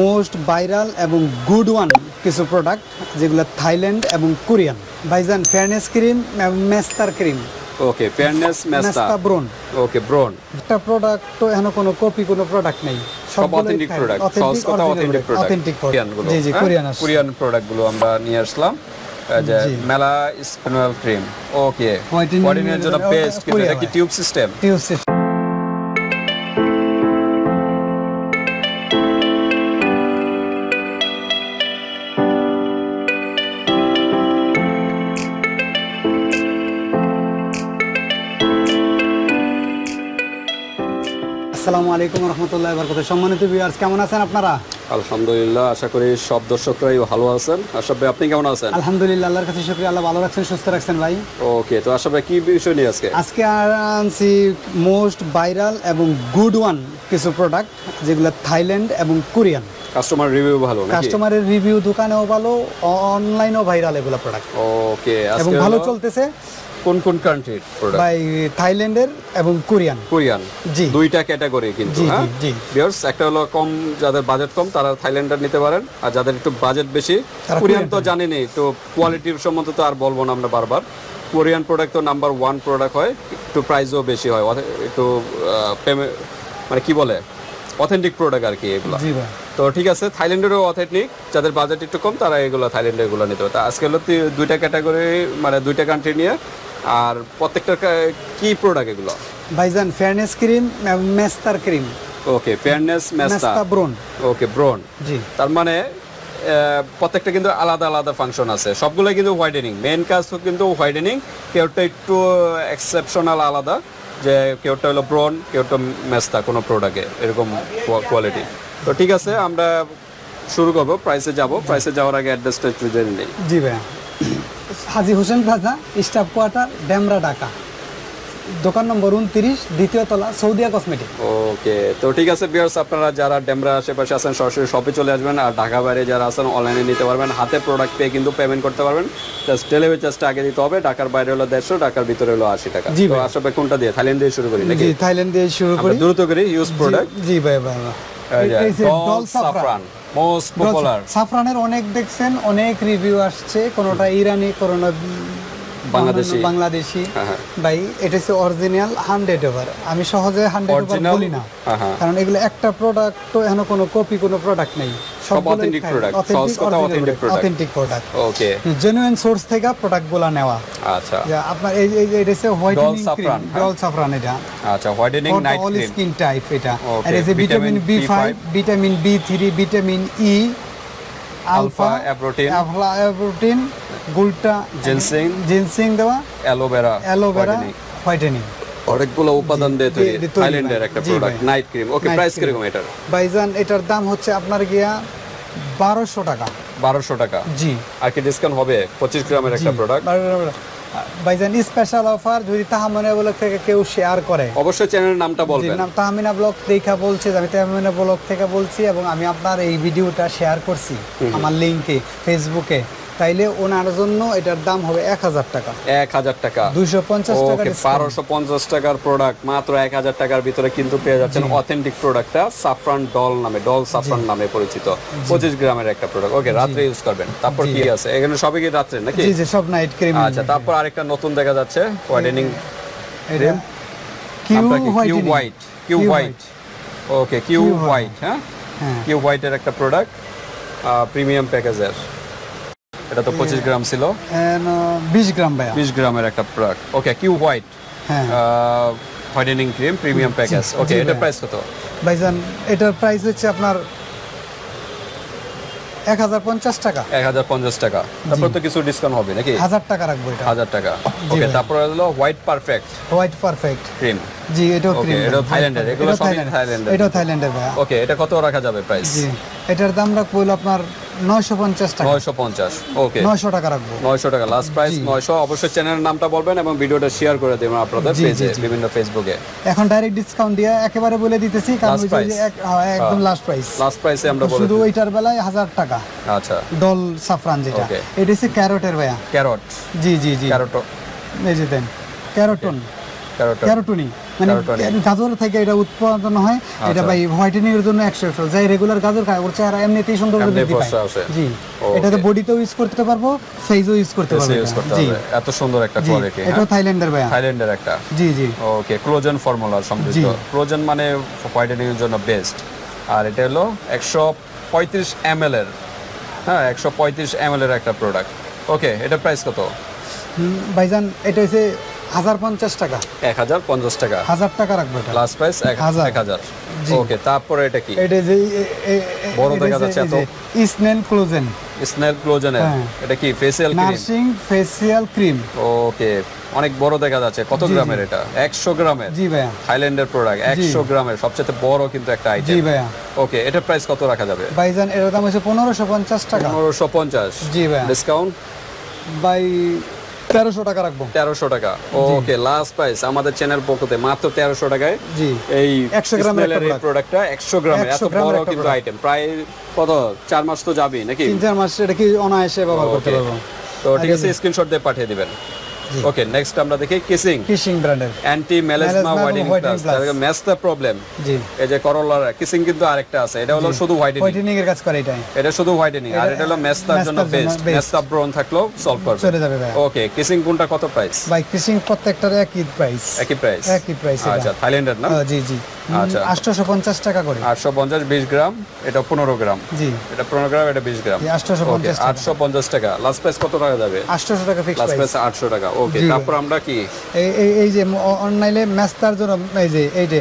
Most viral এবং good one কিছু product যেগুলো থাইল্যান্ড এবং কোরিয়ান। ভাইজান ফেয়ারনেস ক্রিম এবং মেস্তার ক্রিম ওকে ফেয়ারনেস মেস্তা। ব্রোন ওকে ব্রন একটা প্রোডাক্ট তো এখনও কোনো কপি কোনো প্রোডাক্ট নেই। সব অথেন্টিক প্রোডাক্ট সহজ কথা অথেন্টিক প্রোডাক্ট অথেন্টিক কোরিয়ানগুলো জি জি? কোরিয়ান কোরিয়ান প্রোডাক্টগুলো আমরা নিয়ে আসলাম। যে মেলা স্পিনুয়াল ক্রিম ওকে হোয়াইটেনিং এর জন্য পেস্ট এটা কি টিউব সিস্টেম টিউব আসসালামু আলাইকুম রহমতুল্লাহ বরকত সম্মানিত ভিউয়ার্স কেমন আছেন আপনারা? আলহামদুলিল্লাহ আশা করি সব দর্শকরাই ভালো আছেন। আশা ভাই আপনি কেমন আছেন? আলহামদুলিল্লাহ আল্লাহর কাছে শুক্রিয়া আল্লাহ ভালো রাখছেন সুস্থ রাখছেন ভাই। ওকে তো আশা ভাই কি বিষয় নিয়ে আজকে? আজকে আনছি মোস্ট ভাইরাল এবং গুড ওয়ান কিছু প্রোডাক্ট যেগুলো থাইল্যান্ড এবং কোরিয়ান। কাস্টমার রিভিউ ভালো নাকি? কাস্টমারের রিভিউ দোকানেও ভালো অনলাইনেও ভাইরাল এগুলো প্রোডাক্ট ওকে এবং আজকে ভালো চলতেছে। কোন কোন কান্ট্রির বাই থাইল্যান্ডের এবং কোরিয়ান। কোরিয়ান। জি। দুইটা ক্যাটাগরি কিন্তু হ্যাঁ। ভিউয়ার্স একটা হলো কম যাদের বাজেট কম তারা থাইল্যান্ডার নিতে পারেন। আর যাদের একটু বাজেট বেশি কোরিয়ান তো জানেনই তো কোয়ালিটির সম্বন্ধে তো আর বলব না আমরা বারবার। কোরিয়ান প্রোডাক্ট তো নাম্বার ওয়ান প্রোডাক্ট হয় একটু প্রাইসও বেশি হয় একটু payment- মানে কি বলে? অথেন্টিক প্রোডাক্ট আর কি এগুলো। তো ঠিক আছে থাইল্যান্ডেরও অথেন্টিক যাদের বাজেট একটু কম তারা এগুলো থাইল্যান্ডের এগুলো নিতে পারে। আজকে হলো দুইটা ক্যাটাগরি মানে দুইটা কান্ট্রি নিয়ে আর প্রত্যেকটা কা- প্রোডাক্ট এগুলো? ভাইজান ফেয়ারনেস ক্রিম মেস্তার ক্রিম ওকে ফেয়ারনেস মেস্তা ব্রোন ওকে ব্রন জি। তার মানে প্রত্যেকটা কিন্তু আলাদা আলাদা ফাংশন আছে। সবগুলো কিন্তু হোয়াইটেনিং মেন কাজ তো কিন্তু হোয়াইটেনিং কেউটা একটু এক্সেপশনাল আলাদা যে কেউটা হলো ব্রন কেউটা মেস্তা কোনো প্রোডাক্টে এরকম কোয়ালিটি তো ঠিক আছে আমরা শুরু করব। প্রাইসে যাব। প্রাইসে যাওয়ার আগে অ্যাড্রেসটা একটু জেনে নিই। জি ভাইয়া। Haji Hossain plaza staff quarter Demra Dhaka. দোকান নম্বর উনত্রিশ দ্বিতীয় তলা সৌদিয়া কসমেটিক। ওকে তো ঠিক আছে বিয়ার্স আপনারা যারা ডেমরা আশেপাশে আছেন সরাসরি শপে চলে আসবেন আর ঢাকা বাইরে যারা আছেন অনলাইনে নিতে পারবেন হাতে প্রোডাক্ট পেয়ে কিন্তু পেমেন্ট করতে পারবেন। জাস্ট ডেলিভারি চার্জটা আগে দিতে হবে ঢাকার বাইরে হলো দেড়শো ঢাকার ভিতরে হলো আশি টাকা। জি ভাই। আসলে কোনটা দিয়ে? থাইল্যান্ড দিয়ে শুরু করি নাকি? থাইল্যান্ড দিয়ে শুরু করি। দ্রুত করি ইউজ প্রোডাক্ট জি ভাই ভাই। ডল সাফরান মোস্ট পপুলার সাফরানের অনেক দেখছেন অনেক রিভিউ আসছে কোনোটা ইরানি কোনোটা বাংলাদেশি। বাংলাদেশি হ্যাঁ, হ্যাঁ। ভাই এটা হচ্ছে অরিজিনাল হান্ড্রেড ওভার আমি সহজে হান্ড্রেড ওভার বলি না হ্যাঁ। কারণ এগুলো একটা প্রোডাক্ট তো এখনও কোনো কপি কোনো প্রোডাক্ট নেই সহজ কথা authentic product। Authentic product okay genuine source থেকে প্রোডাক্টগুলো নেওয়া। আচ্ছা। আপনার এই এই- এটা হচ্ছে হোয়াইটেনিং ক্রিম। ডল সাফরান এটা। আচ্ছা whitening night all skin type এটা। Vitamin vitamin B five vitamin B three vitamin E alpha alpha অ্যাপ্রোটিন alpha protein গুলটা জিনসিং জিনসিং দেওয়া। Aloe vera aloe vera whitening অনেকগুলো উপাদান দিয়ে তৈরি থাইল্যান্ডের একটা product night cream okay price কীরকম এটার? এটার দাম হচ্ছে আপনার গিয়া বারোশো টাকা। বারোশো টাকা। জি। আর কি ডিসকাউন্ট হবে? পঁচিশ গ্রামের একটা প্রোডাক্ট স্পেশাল অফার যদি তাহামিনা ব্লক থেকে কেউ শেয়ার করে। অবশ্যই চ্যানেলের নামটা বলবেন। নাম তাহমিনা ব্লগ দেখা বলছে আমি তাহমিনা ব্লগ থেকে বলছি এবং আমি আপনার এই ভিডিওটা শেয়ার করছি আমার লিঙ্কে ফেসবুকে তাইলে ওনার জন্য এটার দাম হবে এক হাজার টাকা। এক হাজার টাকা। দুইশো পঞ্চাশ টাকা বারোশো পঞ্চাশ টাকার প্রোডাক্ট মাত্র এক হাজার টাকার ভিতরে কিন্তু পেয়ে যাচ্ছেন অথেন্টিক প্রোডাক্টটা সাফরান ডল নামে ডল সাফরান নামে পরিচিত। পঁচিশ গ্রামের একটা প্রোডাক্ট ওকে রাত্রে ইউজ করবেন। তারপর কি আছে? এখানে সবই কি রাত্রে নাকি? জি জি সব নাইট ক্রিম আচ্ছা তারপর আরেকটা নতুন দেখা যাচ্ছে whitening Q white Q white okay Q white হ্যাঁ? হ্যাঁ। কিউ হোয়াইটের একটা প্রোডাক্ট প্রিমিয়াম প্যাকেজের এটা তো পঁচিশ গ্রাম ছিল। বিশ গ্রাম ভাইয়া। বিশ গ্রামের একটা প্রোডাক্ট ওকে কিউ হোয়াইট হ্যাঁ। Whitening cream premium package okay এটা প্রাইস কত? ভাইজান এটার প্রাইস হচ্ছে আপনার এক হাজার পঞ্চাশ টাকা। এক হাজার পঞ্চাশ টাকা। তারপর তো কিছু ডিসকাউন্ট হবে নাকি? হাজার টাকা রাখব এটা। হাজার টাকা। ওকে তারপর হলো white perfect white perfect cream জি এটাও ক্রিম এটাও থাইল্যান্ডের, এগুলো সবই থাইল্যান্ডের। এটাও থাইল্যান্ডের ভাইয়া। ওকে এটা কত রাখা যাবে প্রাইস জি। এটার দাম রাখব হলো আপনার নয়শো পঞ্চাশ টাকা। নয়শো পঞ্চাশ ওকে। নয়শো টাকা রাখব। নয়শো টাকা লাস্ট প্রাইস নয়শো। অবশ্যই চ্যানেলের নামটা বলবেন এবং ভিডিওটা শেয়ার করে দেবেন আপনাদের পেজে বিভিন্ন ফেসবুকে এখন ডাইরেক্ট ডিসকাউন্ট দিয়ে একেবারে বলে দিতেছি কারণ একদম লাস্ট প্রাইস লাস্ট প্রাইসে আমরা বলে শুধু ওইটার বেলায় হাজার টাকা। আচ্ছা। ডল সাফরান যেটা। এটা হচ্ছে ক্যারোটের ভাইয়া। ক্যারট জি জি জি। ক্যারট এই যে দেন। ক্যারোটন ক্যারট ক্যারোটনি মানে। গাজর থেকে এটা উৎপাদন হয় এটা আচ্ছা। ভাই হোয়াইটেনিং এর জন্য একশো একশো। যাই রেগুলার গাজর খায় ওর চেহারা এমনিতেই সুন্দর বৃদ্ধি পায় জি. এটাতে বডিতেও ইউজ করতে পারব সাইজও ইউজ করতে পারব এটা। জি। এত সুন্দর একটা কোয়ালিটি এটাও থাইল্যান্ডের ভাইয়া। থাইল্যান্ডের একটা। জি জি। ওকে ক্লোজেন ফর্মুলা সমৃদ্ধ। ক্লোজেন মানে হোয়াইটেনিং এর জন্য বেস্ট আর এটা হলো একশো পঁয়ত্রিশ এম এর। হ্যাঁ একশো পঁয়ত্রিশ এম এর একটা প্রোডাক্ট ওকে এটা প্রাইস কত? ভাইজান এটা হচ্ছে হাজার পঞ্চাশ টাকা। এক হাজার পঞ্চাশ টাকা। হাজার টাকা রাখব এটা। Last price. এক হাজার। ওকে তারপরে এটা কি? এটা যে বড় দেখা যাচ্ছে এত। যে ক্লোজেন। স্নেল ক্লোজেনের হ্যাঁ। এটা কি facial cream nursing facial cream. Okay অনেক বড় দেখা যাচ্ছে। কত। গ্রামের এটা? একশো গ্রামের? জি ভাইয়া। থাইল্যান্ডের প্রোডাক্ট একশো গ্রামের সবচেয়ে বড় কিন্তু একটা জি ভাইয়া। ওকে এটা প্রাইস কত রাখা যাবে? ভাইজান এটার দাম হচ্ছে পনেরোশো পঞ্চাশ টাকা। পনেরোশো পঞ্চাশ। জি ভাইয়া। ডিসকাউন্ট বাই তেরোশো টাকা রাখব। তেরোশো টাকা। ওকে লাস্ট প্রাইস আমাদের চ্যানেল পক্ষতে মাত্র তেরোশো টাকায় জি। এই 100 গ্রামের এই প্রোডাক্টটা একশো গ্রামের এত বড় কিন্তু আইটেম প্রায় কত? চার মাস তো যাবেই নাকি? তিন চার মাস এটা কি অনায়াসে ব্যবহার করতে পারব? তো ঠিক আছে স্ক্রিনশট দিয়ে পাঠিয়ে দিবেন। ওকে নেক্সট আমরা দেখি কিসিং কিসিং ব্র্যান্ডের anti Melasma whitening plus plus। Match the problem জি। এই যে করলার কিসিং কিন্তু আরেকটা আছে। এটা হলো শুধু হোয়াইটেনিং হোয়াইটেনিং এর কাজ করে এটাই। এটা শুধু হোয়াইটেনিং আর এটা- এটা হলো মেস্তার জন্য বেস্ট। মেস্তা ব্রন থাকলেও সলভ করবে। চলে যাবে ভাইয়া ওকে কিসিং কোনটা কত প্রাইস বাই কিসিং প্রত্যেকটার একই প্রাইস একই প্রাইস একই প্রাইস আচ্ছা থাইল্যান্ডের না? জি জি। আচ্ছা। আটশোশো পঞ্চাশ টাকা করে। আটশো পঞ্চাশ বিশ গ্রাম এটা পনেরো গ্রাম। জি। এটা পনেরো গ্রাম এটা বিশ গ্রাম। জি, 850 টাকা। আটশো পঞ্চাশ টাকা। লাস্ট প্রাইস কত টাকা যাবে? আটশোশো টাকা ফিক্স লাস্ট প্রাইস প্রাইস আটশো টাকা। ওকে তারপর আমরা কি? এই যে অনলাইনে ম্যাস্তার জন্য এই যে এই যে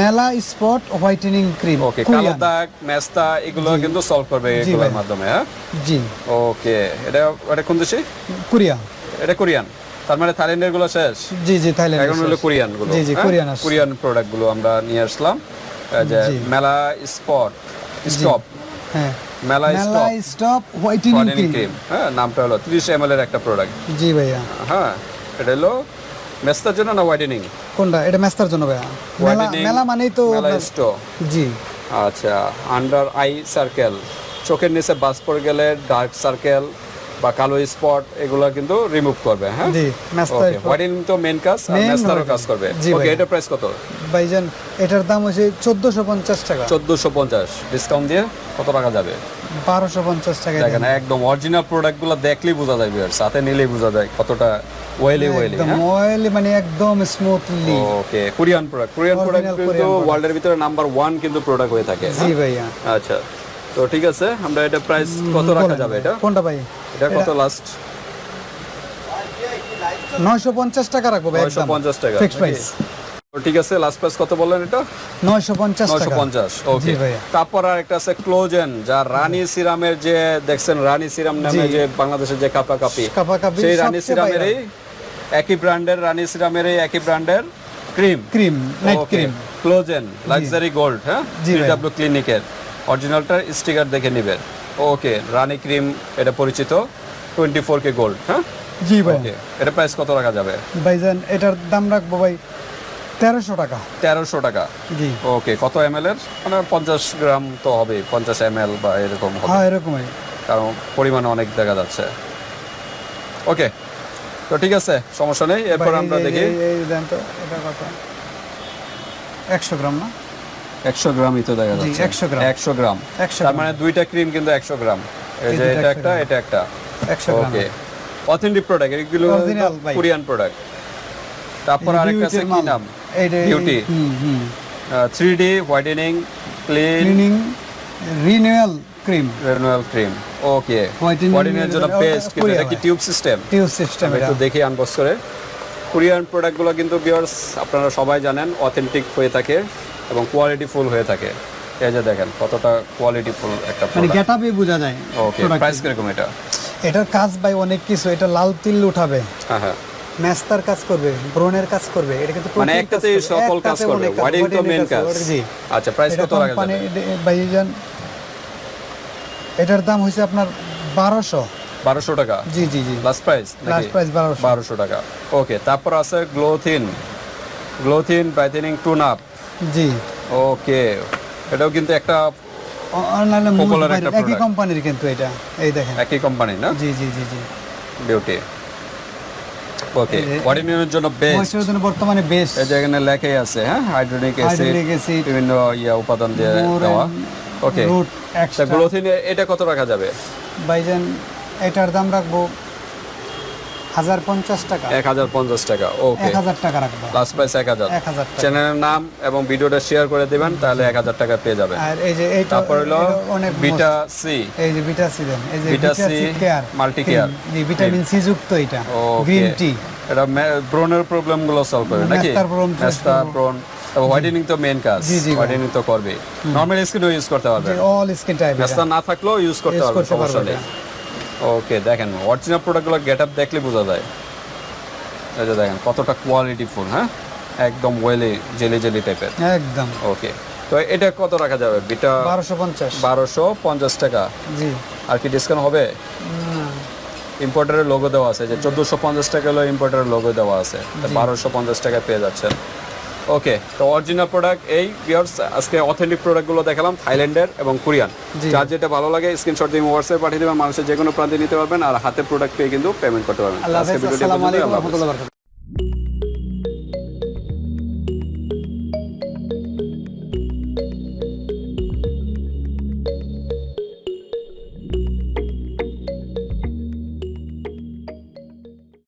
মেলা স্পট হোয়াইটেনিং ক্রিম ওকে কালো দাগ মেস্তা এগুলো কিন্তু সলভ করবে এগুলোর মাধ্যমে হ্যাঁ? জি। ওকে এটা এটা কোন দেশে? কোরিয়া এটা কোরিয়ান। তার মানে থাইল্যান্ডেরগুলো শেষ? জি জি থাইল্যান্ড এখন হলো কোরিয়ানগুলো জি, জি, হ্যাঁ? কোরিয়ান কোরিয়ান প্রোডাক্টগুলো আমরা নিয়ে আসলাম। যে মেলা স্পট স্টপ হ্যাঁ। মেলা স্টপ স্টপ হোয়াইটেনিং ক্রিম হ্যাঁ নামটা হলো 30 ml এর একটা প্রোডাক্ট জি ভাইয়া। হ্যাঁ এটা হলো মেস্তার জন্য না হোয়াইটেনিং কোনটা? এটা মেস্তার জন্য ভাইয়া। মেলা মেলা মানেই তো মেলা আপনার- জি। আচ্ছা আন্ডার আই সার্কেল চোখের নিচে বাস পড়ে গেলে ডার্ক সার্কেল বা কালো স্পট এগুলো কিন্তু রিমুভ করবে হ্যাঁ? জি ম্যাস্তার ওকে হোয়াইটেনিং তো মেন কাজ আর মেস্তারও কাজ করবে। ওকে এটা প্রাইস কত? ভাইজান এটার দাম হচ্ছে চোদ্দোশো পঞ্চাশ টাকা। চোদ্দোশো পঞ্চাশ ডিসকাউন্ট দিয়ে কত টাকা যাবে? বারোশো পঞ্চাশ টাকা দেখেন একদম অরিজিনাল প্রোডাক্টগুলো দেখলেই বোঝা যায় বিয়ার সাথে নিলেই বোঝা যায় কতটা ওয়েলি ওয়েলি একদম অয়েলি মানে একদম smoothly okay Korean product Korean product কিন্তু ওয়ার্ল্ডের ভিতরে নাম্বার ওয়ান কিন্তু প্রোডাক্ট হয়ে থাকে। জি ভাইয়া। আচ্ছা। তো ঠিক আছে আমরা এটা প্রাইস কত রাখা যাবে এটা? কোনটা ভাই? এটা কত লাস্ট নয়শো পঞ্চাশ টাকা রাখব ভাই নয়শো পঞ্চাশ টাকা ফিক্স প্রাইস ঠিক আছে লাস্ট প্রাইস কত বললেন এটা? নয়শো পঞ্চাশ নয়শো টাকা পঞ্চাশ ওকে জি তারপর আর একটা আছে ক্লোজেন যা রানী সিরামের যে দেখছেন রানী সিরাম নামে যে বাংলাদেশের যে কাপা কাপি সেই রানী সিরামেরই একই ব্র্যান্ডের রানী সিরামেরই একই ব্র্যান্ডের ক্রিম ক্রিম নাইট ক্রিম ক্লোজেন লাক্সারি গোল্ড হ্যাঁ? জি ভাই। ডাব্লিউ ক্লিনিকের অরিজিনালটার স্টিকার দেখে নেবেন ওকে রানী ক্রিম এটা পরিচিত। টোয়েন্টি ফোর কে গোল্ড হ্যাঁ? জি ভাই। ওকে এটা প্রাইস কত রাখা যাবে? ভাইজান এটার দাম রাখব ভাই তেরোশো টাকা। তেরোশো টাকা? জি। ওকে কত এম এর? মানে পঞ্চাশ গ্রাম তো হবে পঞ্চাশ এম বা এরকম হ্যাঁ এরকমই। কারণ পরিমাণ অনেক দেখা যাচ্ছে। ওকে তো ঠিক আছে সমস্যা নেই। এরপর আমরা দেখি। এই- এই দেন তো এটা কত? একশো গ্রাম না? একশো গ্রামই তো দেখা যাচ্ছে। 100 গ্রাম। একশো গ্রাম। 100 তার। মানে দুইটা ক্রিম কিন্তু একশো গ্রাম। এই যে এটা একটা এটা একটা। একশো গ্রাম। ওকে অথেন্টিক প্রোডাক্ট এগুলো কোরিয়ান প্রোডাক্ট তারপর আরেকটা আছে কি নাম? Beauty। হুম হুম। Three D whitening clean renewal cream renewal cream okay whitening এর জন্য বেস্ট কিন্তু এটা কি টিউব সিস্টেম টিউব সিস্টেম এটা। দেখি আনবক্স করে। কোরিয়ান প্রোডাক্টগুলো কিন্তু বিয়ার্স আপনারা সবাই জানেন অথেন্টিক হয়ে থাকে। এবং কোয়ালিটি ফুল হয়ে থাকে। এই যে দেখেন কতটা কোয়ালিটি ফুল একটা মানে প্রোডাক্ট গেটআপে বোঝা যায় ওকে প্রাইস কীরকম এটা? এটার কাজ ভাই অনেক কিছু এটা লাল তিল উঠাবে। হ্যাঁ হ্যাঁ। ম্যাস্তার কাজ করবে ব্রণের কাজ করবে এটা কিন্তু মানে করবে, সকল কাজ করবে। ওয়ার্ডিং তো মেন কাজ জি। আচ্ছা প্রাইস কত রাখা যাবে ভাইজান এটার দাম হচ্ছে আপনার বারোশো। বারোশো টাকা? জি জি জি। লাস্ট প্রাইস লাস্ট প্রাইস বারোশো। বারোশো টাকা। ওকে তারপর আছে গ্লোথিন। গ্লোথিন ব্রাইটেনিং টুন আপ জি। ওকে। এটাও কিন্তু একটা অনলাইনে Popular একটা একই কোম্পানির কিন্তু এটা। এই দেখেন। একই কোম্পানি না? জি জি জি জি। বিউটি ওকে এর জন্য বেস্ট ময়েশ্চারের জন্য বর্তমানে বেস্ট এই যে এখানে লেখাই আছে হ্যাঁ? হাইড্রোনিক অ্যাসিড বিভিন্ন ইয়া উপাদান দিয়ে দেওয়া। ওকে। তা extra গ্লোথিন এটা কত রাখা যাবে? ভাইজান এটার দাম রাখব হাজার পঞ্চাশ টাকা। এক হাজার পঞ্চাশ টাকা ওকে। এক হাজার টাকা রাখব। লাস্ট প্রাইস এক হাজার। এক হাজার চ্যানেলের নাম এবং ভিডিওটা শেয়ার করে দিবেন তাহলে এক হাজার টাকা পেয়ে যাবেন। আর এই যে এইটা তারপর হলো অনেক বিটা সি এই যে বিটা সি দেন। এই যে beta C care Multi-Care। Vitamin C যুক্ত এটা গ্রিন টি এটা ব্রনের প্রবলেমগুলো সলভ করবে নাকি? মেস্তা করবে। হোয়াইটেনিং তো মেন কাজ। হোয়াইটেনিং তো করবে নরমাল স্কিনও ইউজ করতে পারবে অল স্কিন টাইপ মেস্তা না থাকলেও ইউজ করতে পারবে সমস্যা নেই। ওকে দেখেন অরিজিনাল প্রোডাক্টগুলো গেট আপ দেখলে বোঝা যায়। এই যে দেখেন কতটা কোয়ালিটি ফুল হ্যাঁ? একদম ওয়েলি জেলি জেলি টাইপের একদম। ওকে তো এটা কত রাখা যাবে? বিটা বারোশো পঞ্চাশ। বারোশো পঞ্চাশ টাকা। জি। আর কি ডিসকাউন্ট হবে? ইম্পোর্টারের লোগো দেওয়া আছে যে চোদ্দোশো পঞ্চাশ টাকা হলো ইম্পোর্টারের লোগো দেওয়া আছে। বারোশো পঞ্চাশ টাকা পেয়ে যাচ্ছেন। ওকে তো অরিজিনাল প্রোডাক্ট এই বিয়ার্স আজকে অথেন্টিক প্রোডাক্টগুলো দেখালাম থাইল্যান্ডের এবং কোরিয়ান। যার যেটা ভালো লাগে স্ক্রিনশট দিয়ে হোয়াটসঅ্যাপে পাঠিয়ে দেবেন মানুষের যে কোনো প্রান্তে নিতে পারবেন আর হাতে প্রোডাক্ট পেয়ে কিন্তু পেমেন্ট করতে পারবেন। আজকে ভিডিওটি